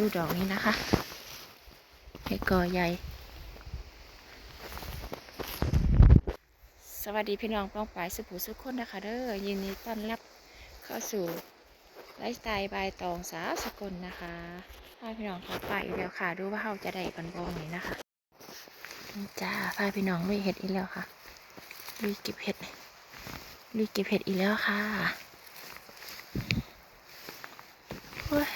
ดูดอกนี้นะคะเห็ดกอใหญ่ สวัสดีพี่น้องป้องปายสุภูสุขคนนะคะเด้อยินดีต้อนรับเข้าสู่ไลฟ์สไตล์บายตองสาวสกลนะคะพาพี่น้องเข้าไปอีกแล้วค่ะ ดูว่าเขาจะได้กันบ้องนี้นะคะจ้าพาพี่น้องลุยเห็ดอีกแล้วค่ะลุยเก็บเห็ดลุยเก็บเห็ดอีกแล้วค่ะโอ้ย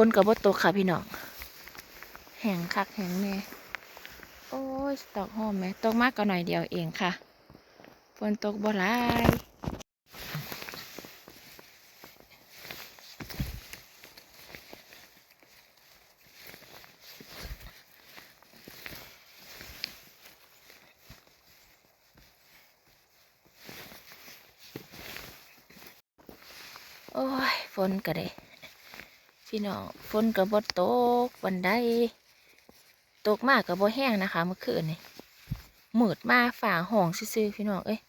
ฝนกับบตกค่ะพี่น้อง แห้งคักแห้งแน่โอ้ยตกหอมไหมตกมากก็หน่อยเดียวเองค่ะ ฝนตกบ่หลายโอ้ยฝนก็ได้ พี่น้องฝนกับ่ตกวันใดตกมากกับบ่แห้งนะคะ เมื่อคืนนี่มืดมาฝ่าห้องซื่อๆพี่น้องเอ้ย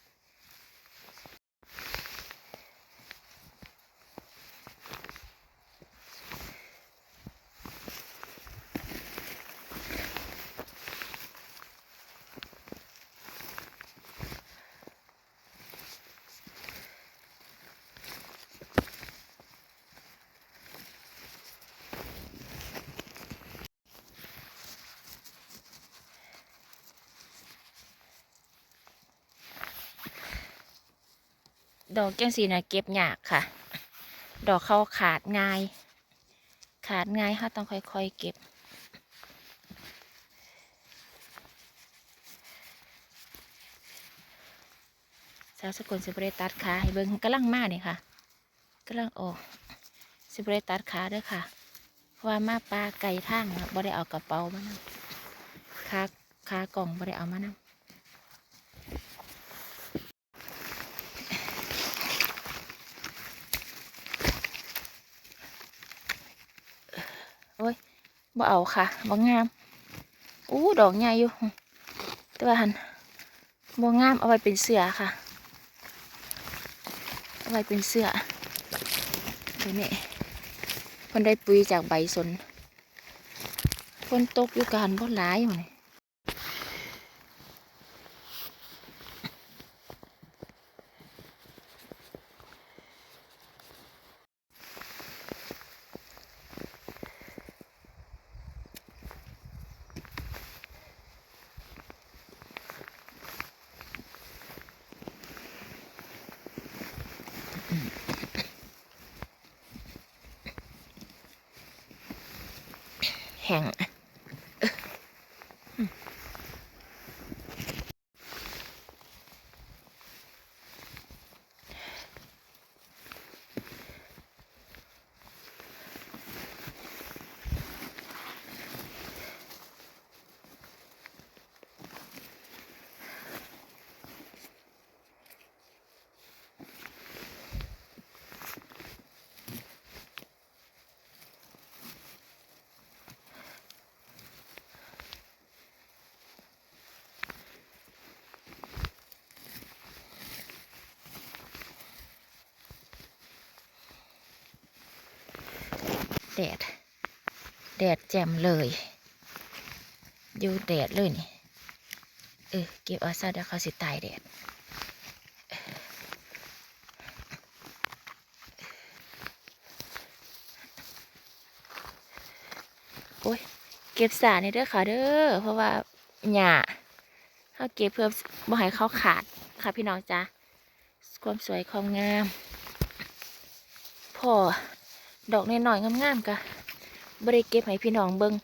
ดอกจังสีนะเก็บยากค่ะ ดอกเขาขาดง่าย ขาดง่ายค่ะต้องค่อยๆเก็บ สาวสกุลสิบเรตัดขาให้เบิ้งกำลังมาเนี่ยค่ะกำลังออกสิบเรตัดขาด้วยค่ะเพราะว่ามาปลาไก่ทางอะบ่ได้เอากระเป๋ามานำขาขากล่องบ่ได้เอามานำ บ่เอาค่ะบ่งามอู้ดอกใหญ่อยู่แต่ว่าหันบ่งามเอาไว้เป็นเสือค่ะ เอาไว้เป็นเสือเดี๋ยวนี้เพิ่นได้ปุ๋ยจากใบสนฝนตกอยู่การบ่หลายอยู่นี่ แห้ง แดด แดดแจ่มเลย อยู่แดดเลยนี่ เออ เก็บเอาซะเดี๋ยวเขาสิตายแดดโอ้ย เก็บสานี่เด้อค่ะเด้อ เพราะว่าหญ้าเขาเก็บเพื่อบ่ให้เขาขาดค่ะพี่น้องจ้าความสวยความงาม พอ ดอกน้อยๆงามๆกะบ่ได้เก็บให้พี่น้องเบิง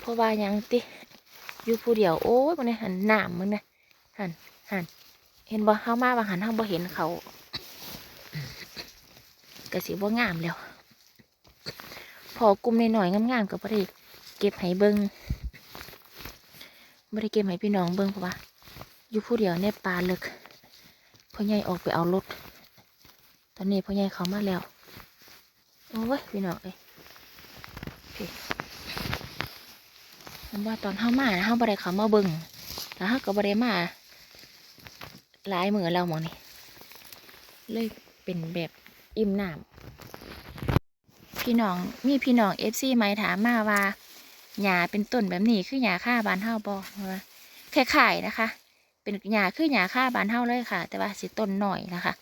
เพราะว่ายังติอยู่ผู้เดียวโอ้ยมันหันหนามมึงนะหันหันเห็นบ่เฮามาบางหันเฮาบ่เห็นเขากะสิบ่งามแล้ว พอกลุ่มน้อยๆงามๆก็บ่ได้เก็บให้เบิงบ่ได้เก็บให้พี่น้องเบิงเพราะว่าอยู่ผู้เดียวในป่าลึกพ่อใหญ่ออกไปเอารถตอนนี้พ่อใหญ่เขามาแล้ว โอ้ยพี่น้องเอ้ยพี่มันว่าตอนเฮามาเฮาบ่ได้เขามาเบิ่งแล้วเฮาก็บ่ได้มาหลายมือแล้วหมองนี่เลยเป็นแบบอิ่มน้ำพี่น้องมีพี่น้องเอฟซีไหมถามมาว่าหญ้าเป็นต้นแบบนี้คือหญ้าค่าบานเฮาบ่ว่าคล้ายนะคะ เป็นหญ้าคือหญ้าค่าบานเฮาเลยค่ะ แต่ว่าสิต้นหน่อยนะคะ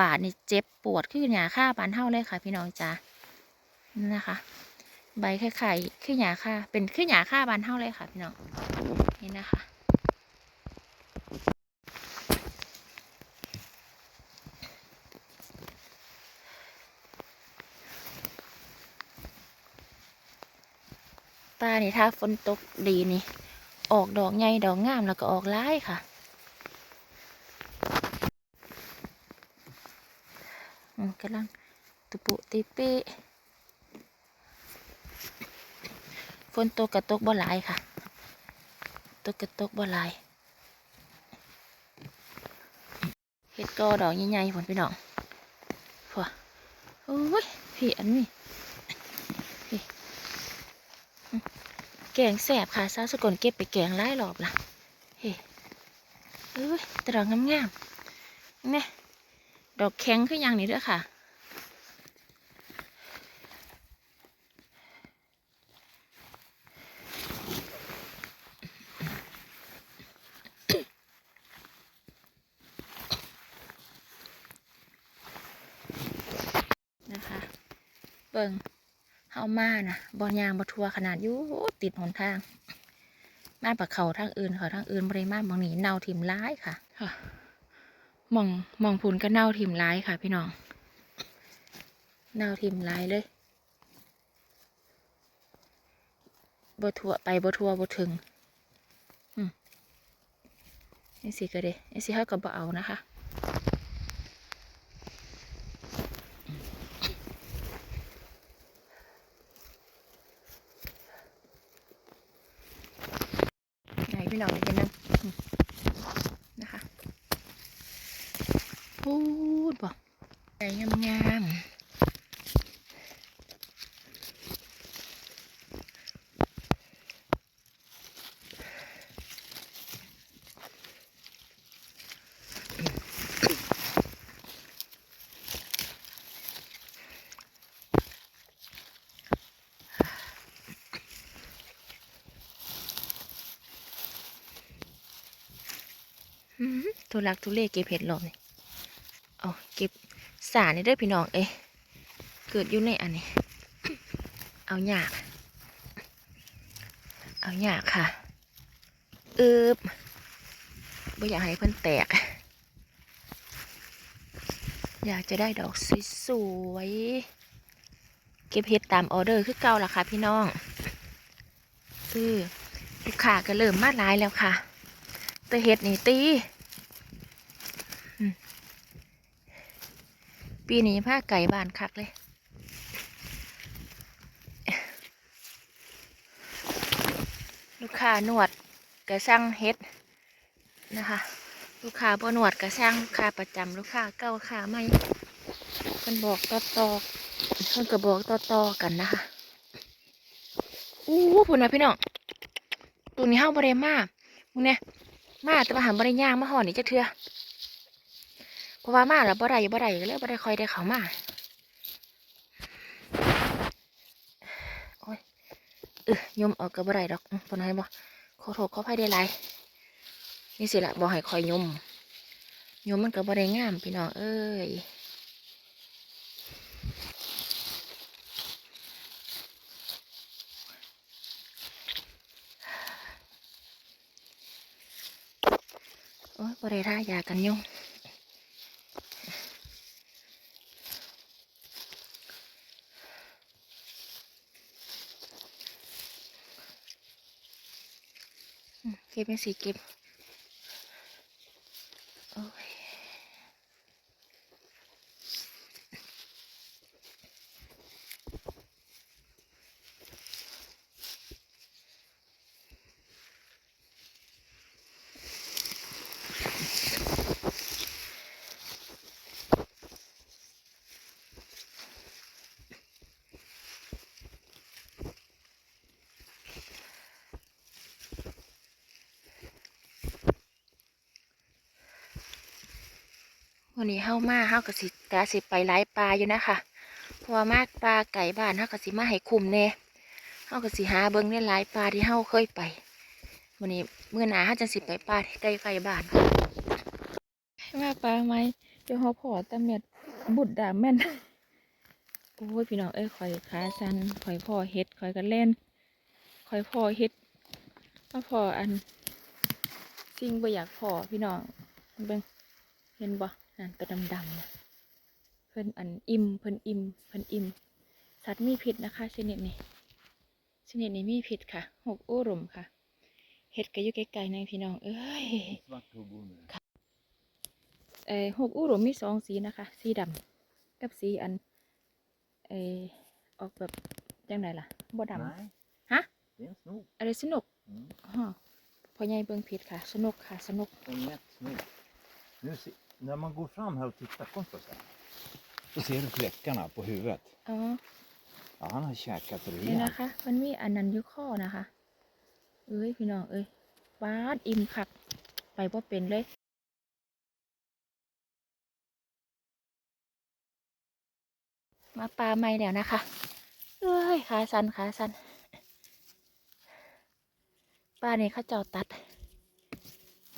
บาดนี่เจ็บปวดคือหญ้าค่าบานเฮาเลยค่ะพี่น้องจ้านะคะ ใบคล้ายๆคือหญ้าค่าเป็นคือหญ้าค่าบานเฮาเลยค่ะพี่น้องนี่นะคะปลานี่ถ้าฝนตกดีนี่ ออกดอกใหญ่ดอกงามแล้วก็ออกร้ายค่ะ อืม กำลังตุปุติป้ฝนตกกระตกบ่หลายค่ะ ตกกระตกบ่หลายเห็ดกอดอกใหญ่ๆผลพี่น้องพวโอ้ยพี่อันนี้แกงแสบค่ะสาวสกลเก็บไปแกงไล่รอบละเฮ้เอ้ยแตดอกงามๆนี่ดอกแข็งคืออย่างนี้ด้วยค่ะ เบิ่งเฮามานะบอลยางบทัวขนาดอยู่ติดหนทาง มาปะเขาทางอื่นเขาทางอื่นบริมาบางนี้เน่าถิ่มร้ายค่ะค่ะมองมองพูนก็เน่าถิ่มร้ายค่ะ พี่น้องเน่าถิ่มร้ายเลยบทัวไปบทัวบถึงอืมนี่สิก็เด้นี่สิเฮากับบ่เอานะคะ ไหนพี่น้องเห็นนะอืมนะคะพูดบอกใจงามงามๆอื้อหือ ทุลักทุเลเก็บเห็ดหลบนี่เอาเก็บสารนี่เด้อพี่น้องเอ้เกิดอยู่ในอันนี้ เอาหยากเอาหยากค่ะอึบไม่อยากให้เพิ่อนแตก อยากจะได้ดอกสวยๆเก็บเห็ดตามออเดอร์คือเก่าล่ะค่ะพี่น้องเออลูกค้าก็เริ่มมาหลายแล้วค่ะ แต่เห็ดนี่ตีอืม ปีนี้ผ้าไก่บานคักเลยลูกค้านวดกระช่างเฮ็ดนะคะ ลูกค้าบ่นวดกระช่างลูกค้าประจำลูกค้าเก่าลูกค้าใหม่มันบอกต่อต่อมันก็บอกต่อต่อกันนะคะอู้พุ่นนะพี่น้องตัวนี้เฮาบ่ได้มามึงเนี่ยมาแต่มาหาบ่ได้ย่างมาห่อนี่จะเถื่อ ราะว่ามาแล้วบ่ได้บ่ได้ก็เลยบ่ได้ค่อยได้เข้ามาโอ้ยเออยมออกก็บ่ได้ดอกปนไหนบ่ขอโทษขอภัยได้หลายนี่สิละบ่ให้คอยยมยมมันก็บ่ได้งามพี่น้องเอ้ยโอ้ยบ่ได้ท่ายากันยุง เก็บไม่สีเก็บ วันนี้เฮามาเฮาก็สิกาสิไปไล่ปลาอยู่นะคะเพราะว่ามากปลาไก่บ้านเฮาก็สิมาให้คุมแน่เฮาก็สิหาเบิ่งในหลายปลาที่เฮาเคยไปมื้อนี้เมื้อหนาเฮาจังสิไปปลาที่ใกล้ๆบ้านมาปลาไหมเดี๋ยวเฮาพอตะเม็ดบุดดาแม่นโอ้ยพี่น้องเอ้ยข่อยขาสันข่อยพ่อเฮ็ดข่อยก็เล่นข่อยพ่อเฮ็ดมาพ่ออันสิ่งบ่อยากพ่อพี่น้องเบิ่งเห็นบ่ นั่นตัวดำๆนะเพิ่นอันอิ่มเพิ่นอิ่มเพิ่นอิ่มสัตว์มีพิษนะคะ ชนิดนี้ ชนิดนี้มีพิษค่ะหกอู้หลุมค่ะเฮ็ดก็อยู่ไกลๆในพี่น้องเอ้ย Svart huggorm. เอ่อหกอู้หลุมมีสองสีนะคะ สีดำกับสีอันเออออกแบบจังไดล่ะบ่ดำ Nej. Hä? Det är en snok. อะไรสนุก Mm. ฮะพอใหญ่เบิ่งผิดค่ะ สนุกค่ะ สนุก En jättesnok. Nu se, när man går fram här och tittar, kom så här. Så ser du fläckarna på huvudet. อ๋อ Ja, han har käkat นี่นะ rejält. คะ มันมีอันนั้นอยู่ข้อนะคะ เอ้ยพี่น้องเอ้ยบาดอิ่มคักไปบ่เป็นเลยมาปลาไม่แล้วนะคะเอ้ยขาสันขาสันปลาเนี่ยเขาเจ้าตัด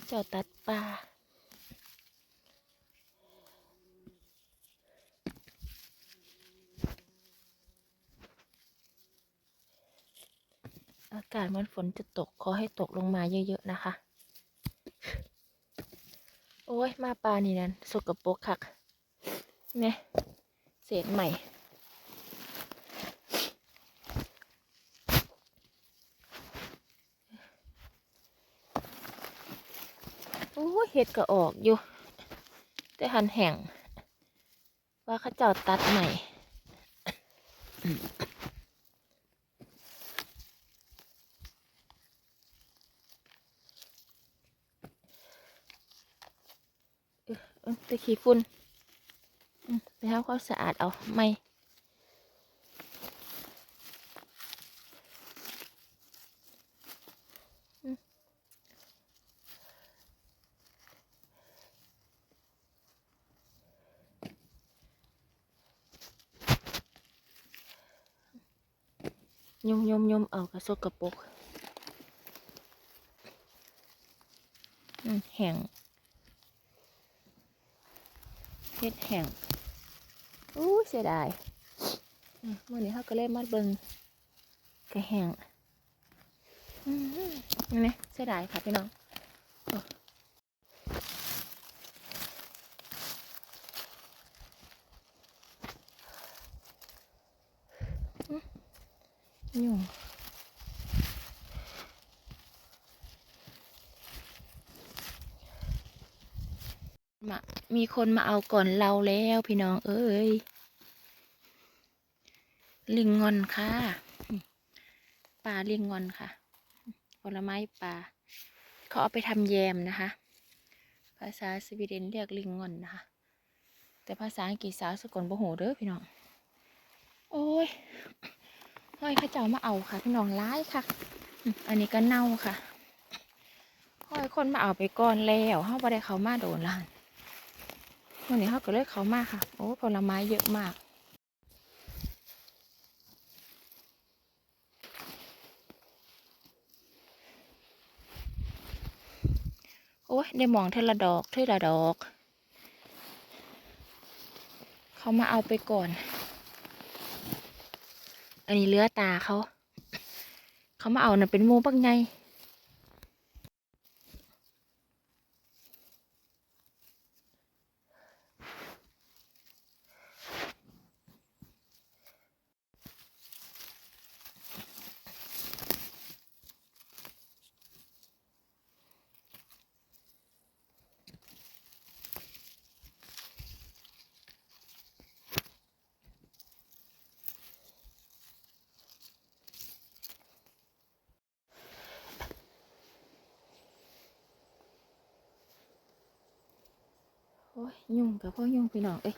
เจ้าตัดปลา อากาศเหมันฝนจะตกขอให้ตกลงมาเยอะๆนะคะ โอ้ยมาปลานี่นั่นสกปรกคักเนี่ยเศษใหม่ โอ้ยเห็ดก็ออกอยู่ แต่หันแห่ง ว่าเขาเจ้าตัดใหม่ เอ้ยแตะขี้ฝุ่นอืมไปทำความสะอาดเอาไม่อืมยมยมยมเอากระสกกระปรกอืมแห้ง เฮ็ดแห้งอู้เสียดายอืมมื่อนี้เขาก็เล่มาเบิงกระแห้งอืมนี่ไหมเสียดายค่ะพี่น้องโอ้อืมยุ่ง มามีคนมาเอาก่อนเราแล้วพี่น้อง เอ้ย ลิงงอนค่ะปลาลิงงอนค่ะผลไม้ปลาเขาเอาไปทำแยมนะคะ ภาษาสวีเดนเรียกลิงงอนนะคะ แต่ภาษาอังกฤษสาวสกลโบโหเด้อพี่น้อง โอ้ยห้ยเข้าเจ้ามาเอาค่ะ พี่น้องร้ายค่ะ อันนี้ก็เน่าค่ะห้อยคนมาเอาไปก่อนแล้วเฮาบ่ได้เขามาโดนและ วันนี้เขาก็เลยเขามากค่ะ โอ้ผลไม้เยอะมากโอ้ยได้มองเทอละดอกเทอละดอก เขามาเอาไปก่อน อันนี้เลือตาเขา เขามาเอาน่ะเป็นหมูบักไง โอ้ยยุ่งกับพ่อยุ่งพี่น้องเอ้ย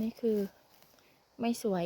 นี่คือไม่สวย